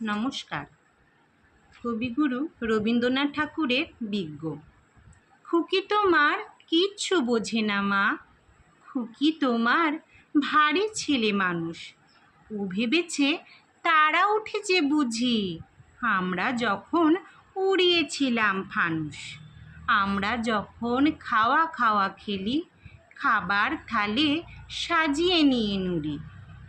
নমস্কার। কবিগুরু রবীন্দ্রনাথ ঠাকুরের বিজ্ঞ। খুকি তোমার কিচ্ছু বোঝে না মা। খুকি তোমার ভারী ছেলে মানুষ। ও ভেবেছে তারা উঠেছে বুঝি। আমরা যখন উড়িয়েছিলাম ফানুস আমরা যখন খাওয়া খাওয়া খেলি, খাবার থালে সাজিয়ে নিয়ে নুড়ি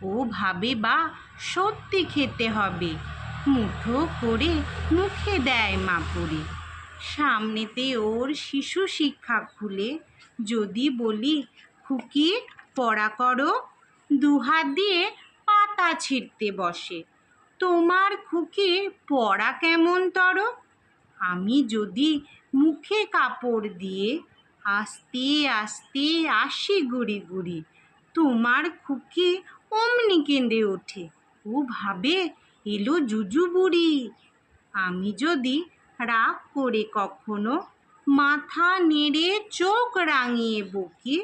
ও ভাবে বা সত্যি খেতে হবে। মুঠো করে মুখে দেয় মা পড়ে। সামনেতে ওর শিশু শিক্ষা খুলে, যদি বলি খুকি পড়া করো। দুহাত দিয়ে পাতা ছিঁড়তে বসে। তোমার খুকি পড়া কেমন তর? আমি যদি মুখে কাপড় দিয়ে আস্তে আস্তে আসি গুড়ি গুড়ি, তোমার খুকি অমনি কেঁদে ওঠে। ও ভাবে এলো জুজু বুড়ি আমি যদি রাগ করে কখনো মাথা নেড়ে চোখ রাঙিয়ে বকি,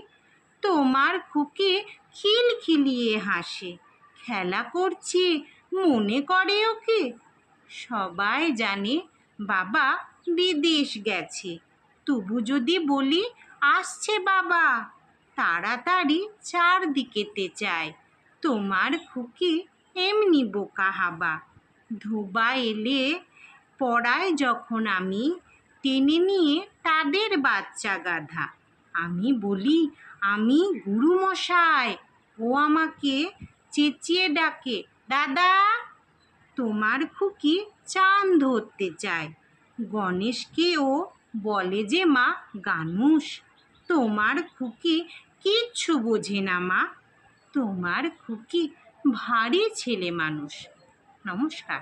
তোমার খুকি খিলখিলিয়ে হাসে। খেলা করছি, মনে করে ওকে? সবাই জানে বাবা বিদেশ গেছে। তবু যদি বলি, আসছে বাবা। তাড়াতাড়ি চারদিকেতে চায় তোমার খুকি এমনি বোকা হাবা। ধোবা এলে পড়ায় যখন আমি টেনে নিয়ে তাদের বাচ্চা গাধা। আমি বলি, আমি গুরুমশাই ও আমাকে চেঁচিয়ে ডাকে, দাদা, তোমার খুকি চান ধরতে চায়। গণেশকে ও বলে যে, মা গানুষ তোমার খুকি কিচ্ছু বোঝে না, মা। তোমার খুকি ভারী ছেলে মানুষ। নমস্কার।